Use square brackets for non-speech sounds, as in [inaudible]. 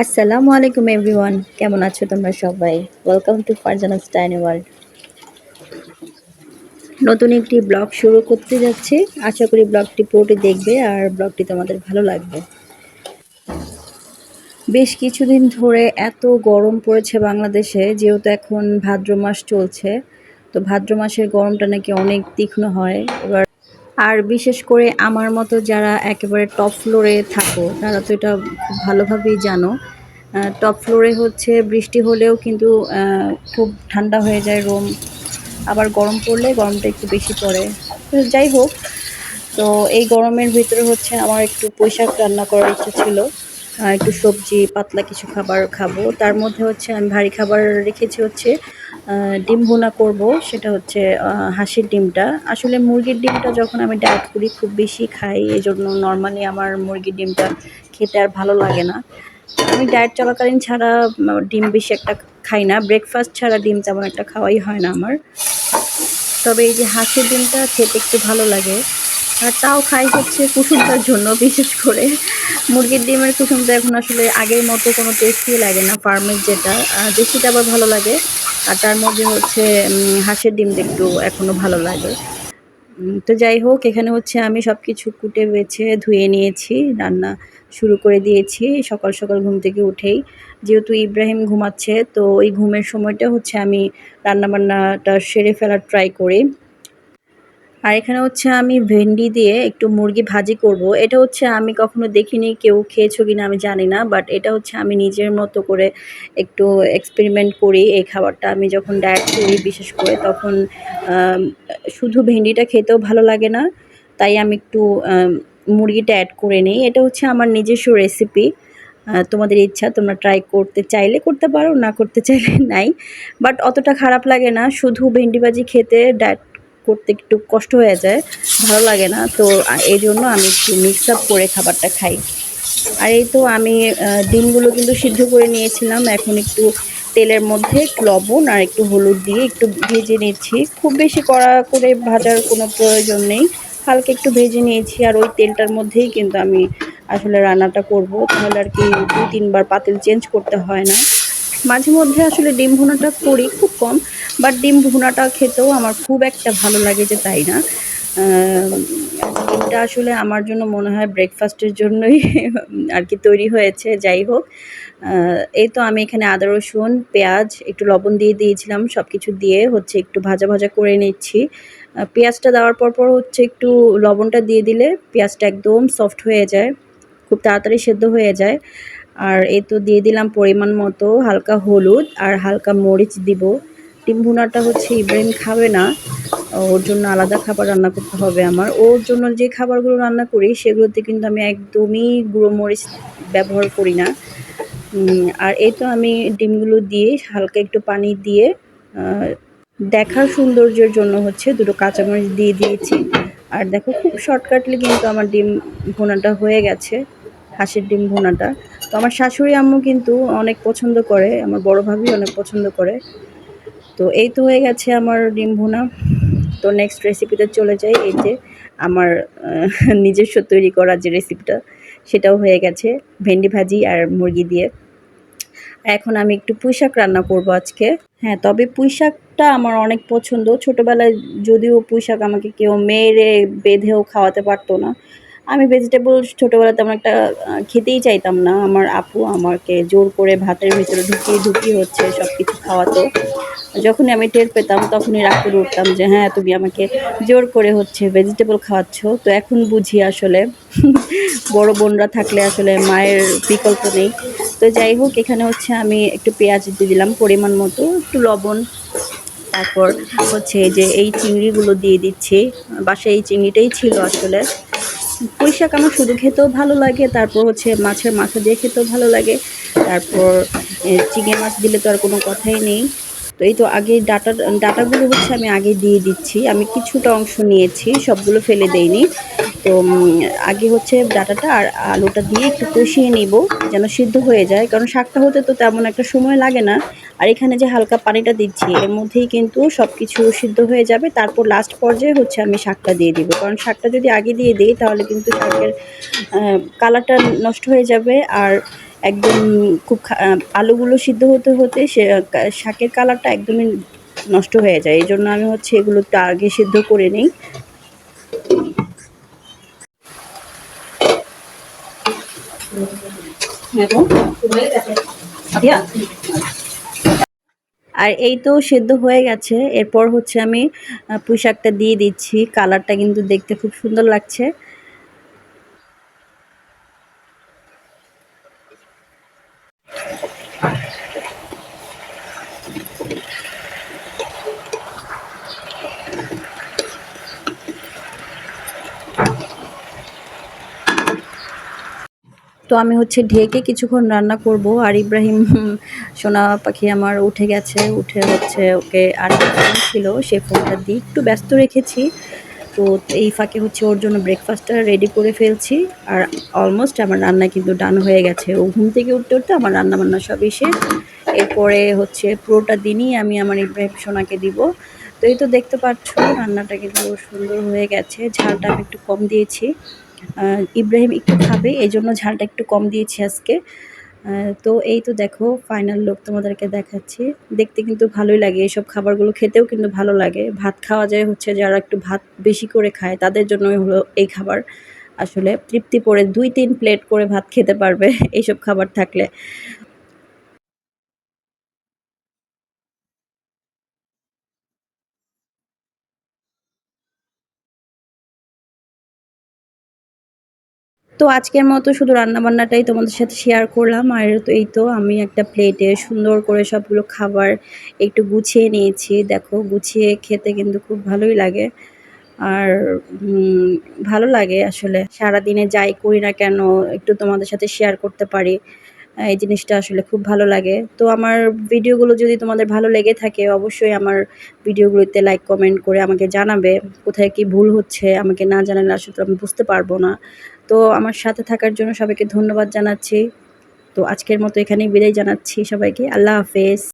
আসসালামু আলাইকুম এভরিওয়ান কেমন আছো তোমরা সবাই? Welcome to Farzana Stein world নতুন একটি ব্লগ শুরু করতে যাচ্ছি। আশা করি ব্লগটি পুরোটি দেখবে আর ব্লগটি তোমাদের ভালো লাগবে। বেশ কিছুদিন ধরে এত গরম পড়েছে বাংলাদেশে, যেহেতু এখন ভাদ্র মাস চলছে। তো ভাদ্র মাসের গরমটা নাকি অনেক তীক্ষ্ণ হয়। এবার আর বিশেষ করে আমার মতো যারা একেবারে টপ ফ্লোরে থাকো, তারা তো এটা ভালোভাবেই জানো। টপ ফ্লোরে হচ্ছে বৃষ্টি হলেও কিন্তু খুব ঠান্ডা হয়ে যায় রুম আবার গরম পড়লে গরমটা একটু বেশি পড়ে। যাই হোক, তো এই গরমের ভিতরে হচ্ছে আমার একটু পোশাক রান্না করার ইচ্ছে ছিল। একটু সবজি, পাতলা কিছু খাবার খাব। তার মধ্যে হচ্ছে আমি ভারী খাবার রেখেছি হচ্ছে ডিম ভুনা করব। সেটা হচ্ছে হাঁসের ডিমটা। আসলে মুরগির ডিমটা যখন আমি ডায়েট করি, খুব বেশি খাই এই জন্য নর্মালি আমার মুরগির ডিমটা খেতে আর ভালো লাগে না। আমি ডায়েট চলাকালীন ছাড়া ডিম বেশি একটা খাই না। ব্রেকফাস্ট ছাড়া ডিম তেমন একটা খাওয়াই হয় না আমার। তবে এই যে হাঁসের ডিমটা খেতে একটু ভালো লাগে। আর তাও খাই হচ্ছে কুসুমটার জন্য, বিশেষ করে। মুরগির ডিমের কুসুমটা এখন আসলে আগের মতো কোনো টেস্টই লাগে না ফার্মের যেটা। দেশিটা আবার ভালো লাগে, আর তার মধ্যে হচ্ছে হাঁসের ডিমটা একটু এখনও ভালো লাগে। তো যাই হোক, এখানে হচ্ছে আমি সব কিছু কুটে বেছে, ধুয়ে নিয়েছি, রান্না শুরু করে দিয়েছি, সকাল সকাল ঘুম থেকে উঠেই। যেহেতু ইব্রাহিম ঘুমাচ্ছে, তো ওই ঘুমের সময়টা হচ্ছে আমি রান্নাবান্নাটা সেরে ফেলার ট্রাই করি। আর এখানে হচ্ছে আমি ভেন্ডি দিয়ে একটু মুরগি ভাজি করব। এটা হচ্ছে আমি কখনো দেখিনি, কেউ খেয়েছো কিনা আমি জানি না বাট এটা হচ্ছে আমি নিজের মতো করে একটু এক্সপেরিমেন্ট করি এই খাবারটা। আমি যখন ডায়েট করি বিশেষ করে তখন শুধু ভেন্ডিটা খেতেও ভালো লাগে না, তাই আমি একটু মুরগিটা অ্যাড করে নিই। এটা হচ্ছে আমার নিজস্ব রেসিপি তোমাদের ইচ্ছা, তোমরা ট্রাই করতে চাইলে করতে পারো, না করতে চাইলে [laughs] নাই বাট অতটা খারাপ লাগে না। শুধু ভেন্ডি ভাজি খেতে ডায়েট করতে একটু কষ্ট হয়ে যায়, ভালো লাগে না। তো এই জন্য আমি একটু মিক্স আপ করে খাবারটা খাই। আর এই তো আমি ডিমগুলো কিন্তু সিদ্ধ করে নিয়েছিলাম। এখন একটু তেলের মধ্যে একটু লবণ আর একটু হলুদ দিয়ে একটু ভেজে নিচ্ছি। খুব বেশি কড়া করে ভাজার কোনো প্রয়োজন নেই। হালকা একটু ভেজে নিয়েছি আর ওই তেলটার মধ্যেই কিন্তু আমি আসলে রান্নাটা করব। তাহলে আর কি দু তিনবার পাতিল চেঞ্জ করতে হয় না। মাঝে মধ্যে আসলে ডিম ভুনাটা করি, খুব কম বাট ডিম ভুনাটা খেতেও আমার খুব একটা ভালো লাগে যে তাই না। ডিমটা আসলে আমার জন্য মনে হয় ব্রেকফাস্টের জন্যই [laughs] আর কি তৈরি হয়েছে, যাই হোক। এই তো আমি এখানে আদা, রসুন, পেঁয়াজ, একটু লবণ দিয়ে দিয়েছিলাম সব কিছু দিয়ে হচ্ছে একটু ভাজা ভাজা করে নিচ্ছি। পেঁয়াজটা দেওয়ার পর পর হচ্ছে একটু লবণটা দিয়ে দিলে পেঁয়াজটা একদম সফট হয়ে যায়, খুব তাড়াতাড়ি সেদ্ধ হয়ে যায়। আর এই তো দিয়ে দিলাম পরিমাণ মতো হালকা হলুদ আর হালকা মরিচ দিব। ডিম ভুনাটা হচ্ছে ইব্রাহিম খাবে না, ওর জন্য আলাদা খাবার রান্না করতে হবে আমার। ওর জন্য যে খাবারগুলো রান্না করি, সেগুলোতে কিন্তু আমি একদমই গুঁড়ো মরিচ ব্যবহার করি না। আর এই তো আমি ডিমগুলো দিয়ে হালকা একটু পানি দিয়ে দেখার সৌন্দর্যের জন্য হচ্ছে দুটো কাঁচামরিচ দিয়ে দিয়েছি। আর দেখো খুব শর্টকাটলি কিন্তু আমার ডিম ভুনাটা হয়ে গেছে। হাঁসের ডিম ভুনাটা। তো আমার শাশুড়ি আম্মু কিন্তু অনেক পছন্দ করে, আমার বড় ভাবি অনেক পছন্দ করে। তো এই তো হয়ে গেছে আমার ডিম ভুনা। তো নেক্সট রেসিপিতে চলে যাই, এই যে আমার [laughs] নিজস্ব তৈরি করা যে রেসিপিটা সেটাও হয়ে গেছে ভেন্ডি ভাজি আর মুরগি দিয়ে। এখন আমি একটু পুঁইশাক রান্না করব আজকে। হ্যাঁ তবে পুঁইশাকটা আমার অনেক পছন্দ। ছোটোবেলায় যদিও পুঁইশাক আমাকে কেউ মেরে, বেঁধেও খাওয়াতে পারতো না। আমি ভেজিটেবল ছোটোবেলায় তেমন একটা খেতেই চাইতাম না। আমার আপু আমাকে জোর করে ভাতের ভিতরে ঢুকিয়ে ঢুকিয়ে হচ্ছে সব কিছু খাওয়াতো। যখনই আমি টের পেতাম, তখনই রাগ করে উঠতাম যে হ্যাঁ তুমি আমাকে জোর করে হচ্ছে ভেজিটেবল খাওয়াচ্ছ। তো এখন বুঝি আসলে [laughs] বড় বোনরা থাকলে আসলে মায়ের বিকল্প নেই। তো যাই হোক, এখানে হচ্ছে আমি একটু পেঁয়াজ দিয়ে দিলাম পরিমাণ মতো, একটু লবণ। তারপর হচ্ছে যে, এই চিংড়িগুলো দিয়ে দিচ্ছি। বাসায় এই চিংড়িটাই ছিল আসলে। পুঁই শাক আমার শুধু খেতেও ভালো লাগে, তারপর হচ্ছে মাছের মাথা দিয়ে খেতেও ভালো লাগে, তারপর চিংড়ি মাছ দিলে তো আর কোনো কথাই নেই। তো এই তো আগে ডাটা, ডাটাগুলো হচ্ছে আমি আগে দিয়ে দিচ্ছি, আমি কিছুটা অংশ নিয়েছি, সবগুলো ফেলে দেইনি। তো আগে হচ্ছে ডাটাটা আর আলুটা দিয়ে একটু কষিয়ে নিব যেন সিদ্ধ হয়ে যায়। কারণ শাকটা হতে তো তেমন একটা সময় লাগে না। আর এখানে যে হালকা পানিটা দিচ্ছি, এর মধ্যেই কিন্তু সব কিছু সিদ্ধ হয়ে যাবে। তারপর লাস্ট পর্যায়ে হচ্ছে আমি শাকটা দিয়ে দিব। কারণ শাকটা যদি আগে দিয়ে দিই, তাহলে কিন্তু শাকের কালারটা নষ্ট হয়ে যাবে। আর একদম খুব আলুগুলো সিদ্ধ হতে হতে সে শাকের কালারটা একদমই নষ্ট হয়ে যায়। এই জন্য আমি হচ্ছে এগুলো আগে সিদ্ধ করে নিই। আর এই তো সেদ্ধ হয়ে গেছে। এরপর হচ্ছে আমি পুঁই শাকটা দিয়ে দিচ্ছি। কালারটা কিন্তু দেখতে খুব সুন্দর লাগছে। তো আমি হচ্ছে ঢেকে কিছুক্ষণ রান্না করব। আর ইব্রাহিম সোনা পাখি আমার উঠে গেছে, উঠে হচ্ছে ওকে আর ছিল সেই ফোনটা দিয়ে একটু ব্যস্ত রেখেছি। তো এই ফাঁকে হচ্ছে ওর জন্য ব্রেকফাস্টটা রেডি করে ফেলছি। আর অলমোস্ট আমার রান্না কিন্তু ডান হয়ে গেছে। ও ঘুম থেকে উঠতে উঠতে আমার রান্না বান্না সব শেষ। এরপরে হচ্ছে পুরোটা দিনই আমি আমার ইব্রাহিম সোনাকে দিব। তো এই তো দেখতে পাচ্ছ, রান্নাটা কিন্তু সুন্দর হয়ে গেছে। ঝালটা আমি একটু কম দিয়েছি। ইব্রাহিম একটু খাবে এই জন্য ঝালটা একটু কম দিয়েছি আজকে। তো এই তো দেখো ফাইনাল লোক তোমাদেরকে দেখাচ্ছি। দেখতে কিন্তু ভালোই লাগে এইসব খাবারগুলো খেতেও কিন্তু ভালো লাগে। ভাত খাওয়া যায় হচ্ছে যারা একটু ভাত বেশি করে খায়, তাদের জন্যই হলো এই খাবার। আসলে তৃপ্তি পড়ে দুই তিন প্লেট করে ভাত খেতে পারবে, [laughs] এইসব খাবার থাকলে। তো আজকের মতো শুধু রান্নাবান্নাটাই তোমাদের সাথে শেয়ার করলাম। আর তো এই তো আমি একটা প্লেটে সুন্দর করে সবগুলো খাবার একটু গুছিয়ে নিয়েছি। দেখো, গুছিয়ে খেতে কিন্তু খুব ভালোই লাগে। আর ভালো লাগে আসলে। সারাদিনে যাই করি না কেন, একটু তোমাদের সাথে শেয়ার করতে পারি। এই জিনিসটা আসলে খুব ভালো লাগে। তো আমার ভিডিওগুলো যদি তোমাদের ভালো লেগে থাকে, অবশ্যই আমার ভিডিওগুলোতে লাইক কমেন্ট করে আমাকে জানাবে। কোথায় কি ভুল হচ্ছে, আমাকে না জানালে আসলে আমি বুঝতে পারব না। তো আমার সাথে থাকার জন্য সবাইকে ধন্যবাদ জানাচ্ছি। তো আজকের মতো এখানেই বিদায় জানাচ্ছি সবাইকে। আল্লাহ হাফেজ।